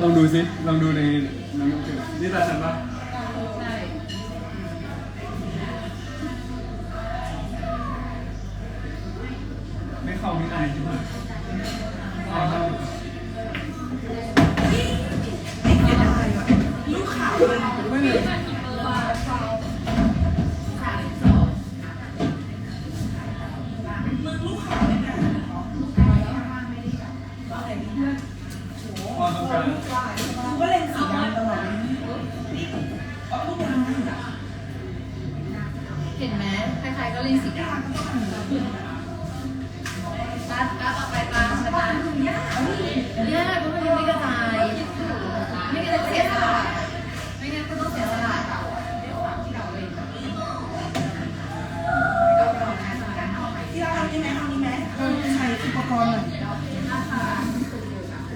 ลองดูสิ ลองดูในในนี่ตาฉันปะไม่เข้าไม่อายใช่ไหมอายเข้าลูกขาวเลยไม่เลย เห็นไหมใครๆก็เล่นสีดำตาตาต่อไปตาชนะยากเพราะมันยังไม่กระจายไม่งั้นต้องเสียสละไม่งั้นก็ต้องเสียสละด้วยความที่เราเล่นที่เราทำยังไงทำนี้ไหมเราใช้อุปกรณ์หน่อย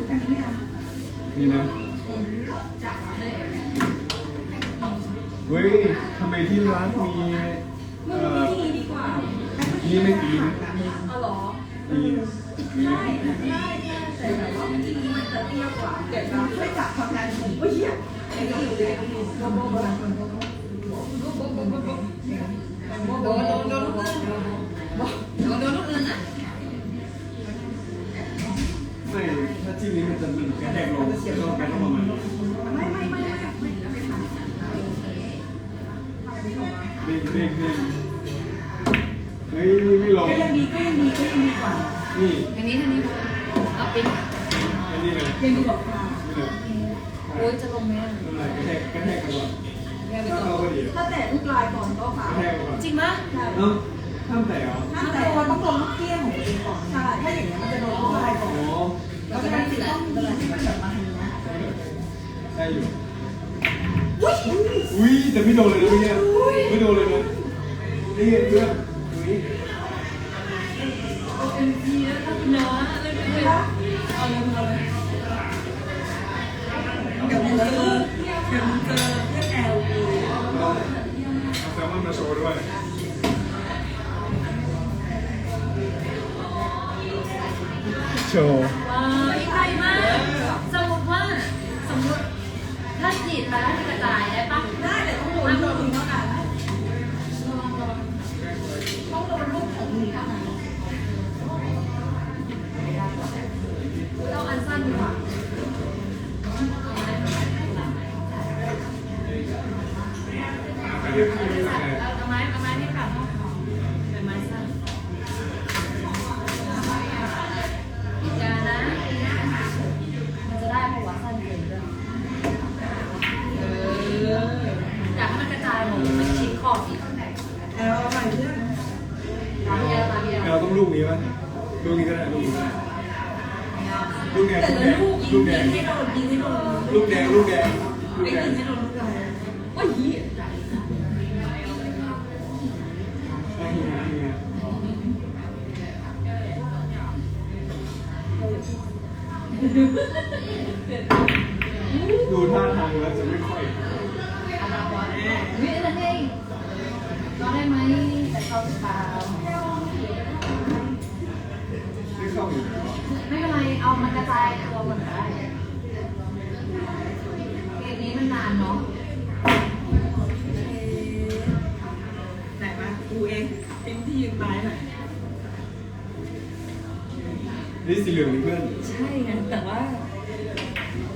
อันนี้ไม่เอานี่นะเฮ้ยทำไมที่ร้านมี เอ่อนี่ดีกว่านี่ไม่ดีนเอาหรอมีมีได้ได้แต่แบบว่าที่นี้มันจะเตี้ยกว่า เดี๋ยวเราช่วยจับทำงานผมโอ้ยเหี้ยไอ้ที่อยู่เลย อันนี้เลยยังดีกว่าค่ะนี่เลยโอ้ยจะลงไหมอะนั่นแหละกระแทกกระแทกกันก่อนแย่ไปถ้าก่อเข้านก็ดีถ้าแต่ลูกลายก่อนก็กค่ะระแทกก่อนจริงปะใช่เอ้าห้ามแต่เหรอถ้าแต่เราต้องลงลูกเกี้ยงของตัวเองก่อนใช่ถ้าอย่างนี้ยมันจะโดนลูกลายก่อนโอ้เราจะได้สีต้องเวลาที่มันแบบมาทางนี้ได้อยู่อุ้ยอุ้ยแต่ไม่โดนเลยนะเมื่อกี้ไม่โดนเลยนะนี่เพื่อนอุ้ยเอ็มพีแล้วถ้าคุณน้าเลยเลยเอาเลยเอาเลย เดี๋ยวมึงเจอเดี๋ยวมึงเจอเพื่อนแอลวีเอาแซลมอนมาโชว์ด้วยโชว์ว้ายไกลมากสมมติว่าสมมติถ้าจีบไปแล้วจะกระจายได้ปะได้แต่ต้องโดนโดนเท่านั้นต้องโดนลูกของมึงเท่านั้นเราอันสั้นดีกว่า อันนี้คืออะไรเอาไม้เอาไม้นี่กลับเป็นไม้สั้นอย่านะมันจะได้เพราะว่าสั้นเกินด้วยเอออยากให้มันกระจายหมดมันชิ้นขอบอีกแอลใหม่เพื่อนตามเดียวตามเดียวเราต้องลูกนี้ป่ะลูกนี้ก็ได้ลูกนี้ก็ได้ลูกแดงแต่ลูกแดงละลูกยิลูงกแดยิงงให้โดนยิงให้โดนลูกแดงลูกแดงลูกไม่แดงยิงให้โดนลูกลายโอ้ย ดูท่าทางแล้วจะไม่ค่อยวินั่นเองก็ได้ไหมแต่เขาหรือเปล่าไม่เข้าอยู่แล้วไม่เป็นไร เอามันกระจายตัวก่อนได้เกมนี้มันนานเนาะไหนมากูเองเป็นที่ยืนไม้หน่อยนี่สีเหลืองนี่เพื่อน ใช่ไงแต่ว่า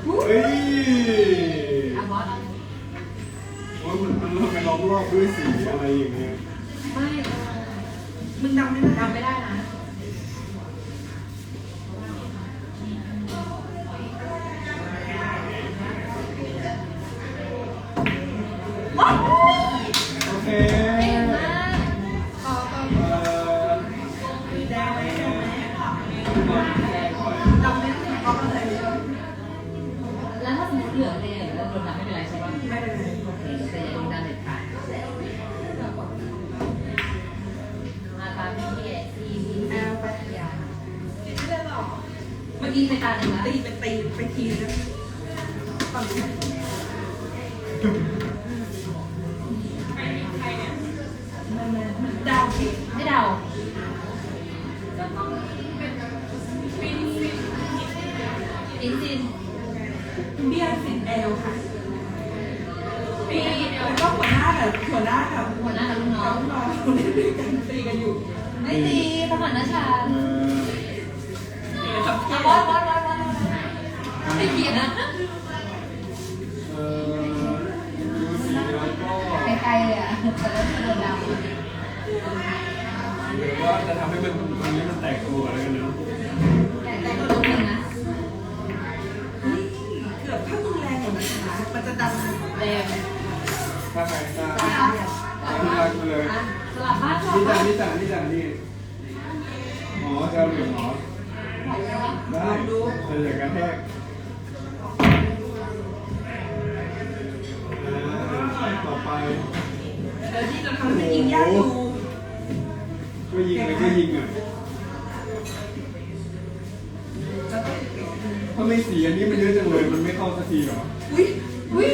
เฮ้ยอะบอสโอ้ยมันมันเราไปล้อมรอบด้วยสีอะไรอย่างเงี้ย ไม่มึงดำไม่ได้ ทำไม่ได้ เมื่อกี้ไปตาหนึ่งแล้วตีไปตีไปทีนะฝั่งนี้มันมันดาวเองไม่เดาอินซินยวค่ะปีเดียวแล้วก็หัวหน้ากับหัวหน้ากับหัวหน้ากับลูกน้องน้องๆเล่นด้วยกันตีกันอยู่ ไม่ตีสมานนะชา เออตีกันกับอสบอสบอสบอสไม่เขียนนะเออดูสีแล้วก็ไกลๆเลยอะแต่ว่าโดนดหรือว่าจะทำให้มันตรงนี้มันแตกตัวอะไรกันเนาะำแต่แต่ก็ต้องมีนะนี่เกือบถ้ารุนแรงกว่านั้นนะมันจะดังแดงถ้าใครกล้าสลับคุณรักมาเลย สลับบ้านสลันี่บจ้ะบ้านนี่จ้ะนี่จ้ะนี่หมอจะเอาเหลืองหมอ ได้เหลือกระแทกต่อไปเออที่จะทำให้ยิงยากอยู่ก็ยิงเลยก็ยิงอะแล้วก็ถ้าไม่เสีอันนี้มันเยอะจังเลย มันไม่เข้าสักทีเหรอ อุ้ยอุ้ย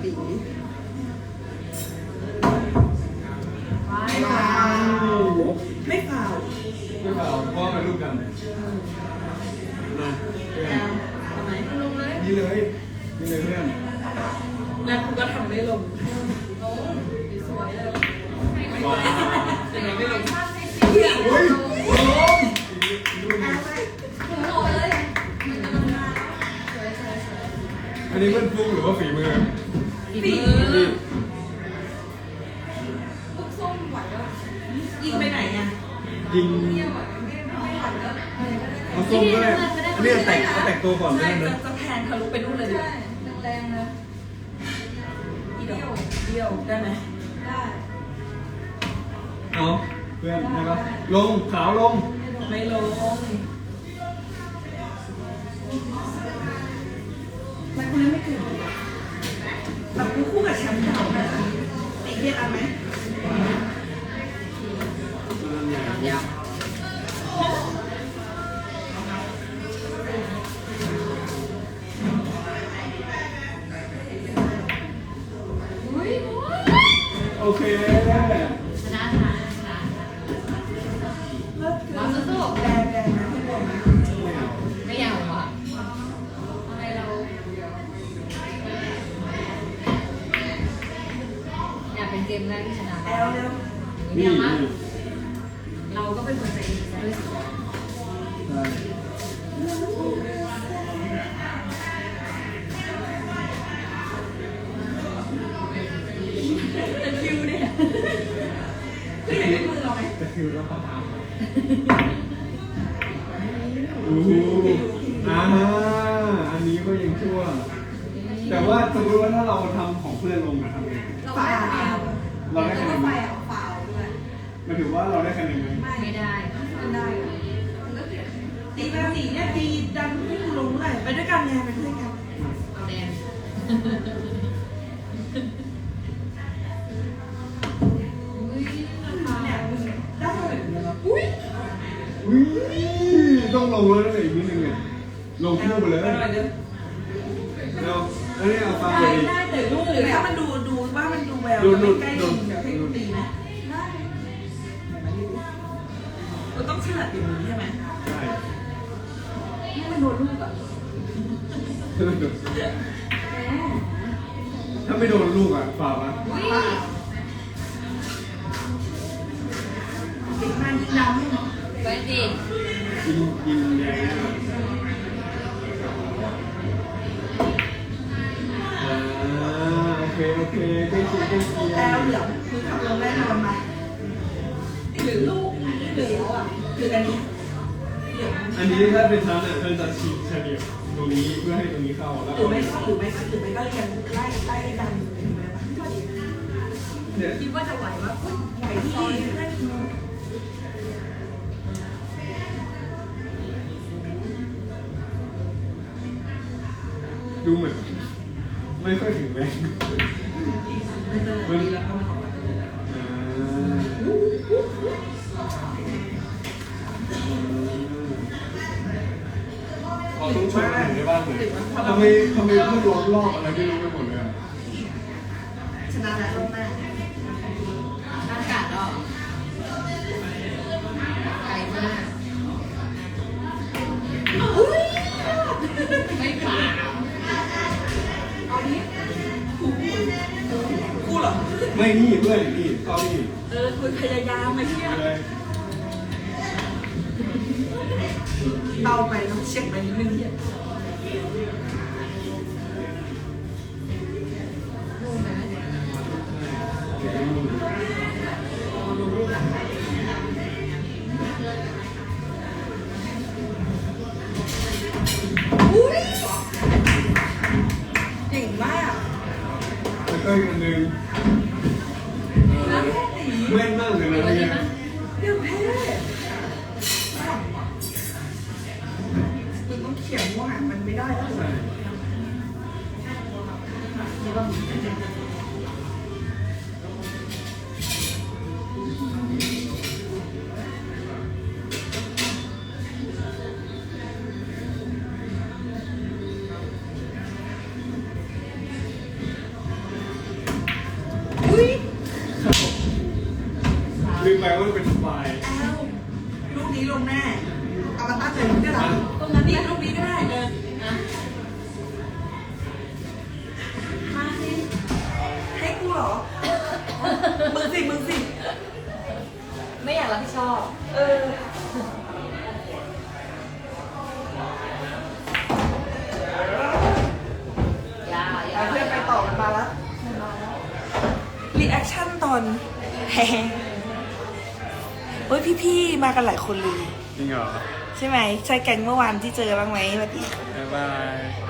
เล่นยากมาตีว้าไม่ยเปล่าไม่เปล่าไม่เปล่าเพราะว่าเป็นรูปดำนะเพื่อนทำไมลงเลยนี่เลยนี่เลยเพื่อนแล้วคุณก็ทำได้ลงโอ้สวยเลยว้าวยังไงไม่ลงเฮ้ยโอ้ยถึงโหเลยมันกำลังมาสวยสวยสวยอันนี้มันฟุกหรือว่าฝีมือ ฝีมือนี่พวกส้มไหวแล้วยิงไปไหนอะยิงไม่ไหวแล้วเอาส้มก็ได้อันนี้แตกเอาแตกตัวก่อนใช่ได้ไหมจะจะแทนทะลุไปนู่นเลยดิแรงๆนะเดี่ยวเดี่ยวได้ไหมได้เอาเพื่อนได้ปะลงขาวลงไม่ลง เรียกอันไหมยาวโอเค แอลเร็วนี่นี่นี่ เราก็เป็นคนใจดีซะด้วยสิใช่แต่คิวเนี่ยคืออยากได้มือเราไหมจะคิวแล้วเขาถามโอ้โหอ่าอันนี้ก็ยังชั่ว แต่ว่าสมมติว่าถ้าเราทำของเพื่อนลงอะทำไงฝา เราได้คะแนนไฟไหมเอาฝาด้วยหมายถึงว่าเราได้คะแนนไหมไม่ได้ไม่ได้ตีไปตีเนี่ยตีดันให้กูลงเลยไปด้วยกันไงไปด้วยกันเอาแดงอุ้ยราคาเนี่ยมึงได้เลยอุ้ยอุ้ยต้องลงแล้วนะอีกนิดนึงเนี่ยลงคู่ไปเลยเดี๋ยวอันนี้เอาฟังเลได้ยได้แต่ลูกหรือถ้ามันดู ว่ามันดูแววดูจะดูไม่ใกล้ดูยิงเดี๋ยวให้กูตีนะได้เราต้องฉลาดอย่างนี้ใช่ไหมใช่ให้มันโดนลูกอะถ้าไม่โดนลูกอะฝ่าวะอุ้ยติดมันยิงดำให้หน่อยไปดิยิงยิงแดง เคโอเคใกล้เคียงใกล้เคียแล้วงเดี๋ยวคือขับลงแน่นอนไหมหรือลูกหรืออะหรืออันนี้เดี๋ยวอันนี้ถ้าเป็นชั้นอะฉันจะฉีกเฉลี่ยตรงนี้เพื่อให้ตรงนี้เข้าแล้วหรือไม่ก็หรือไม่ก็หรือไม่ก็เรียนไล่ไล่ดันไปไหมวะเนี่ยคิดว่าจะไหวปะไหวที่เล่นดูเหมือน ไม่ค่อยถึงแรงมันแล้วก็มาอ่าเราต้องช่วยกันในบ้านเลยทำไมทำไมเพื่อนล้อมรอบอะไรไม่รู้ไปหมดเลยอะ ชนะแล้วรอบหน้า นี่เพื่อนนี่เข้านี่เออคุณพยายามมาเชี่ยเลยเตาไปต้องเช็คไปนิดนึงเนี่ย ลืมไปว่าเป็นสปายอ้าวลูกนี้ลงแน่เอามาตั้งเลยได้หรอตรงนั้นนี่ลูกนี้ก็ได้เอออะมาสิให้กูเหรอมึงสิมึงสิ ไม่อยากรับผิดชอบ เอออย่าอย่าเพื่อนไปต่อกันมาแล้วรีแอคชั่นตอนแฮ เฮ้ยพี่ๆมากันหลายคนเลย จริงเหรอ ใช่ไหมใช่แก๊งเมื่อวานที่เจอบ้างไหมสวัสดี บ๊ายบาย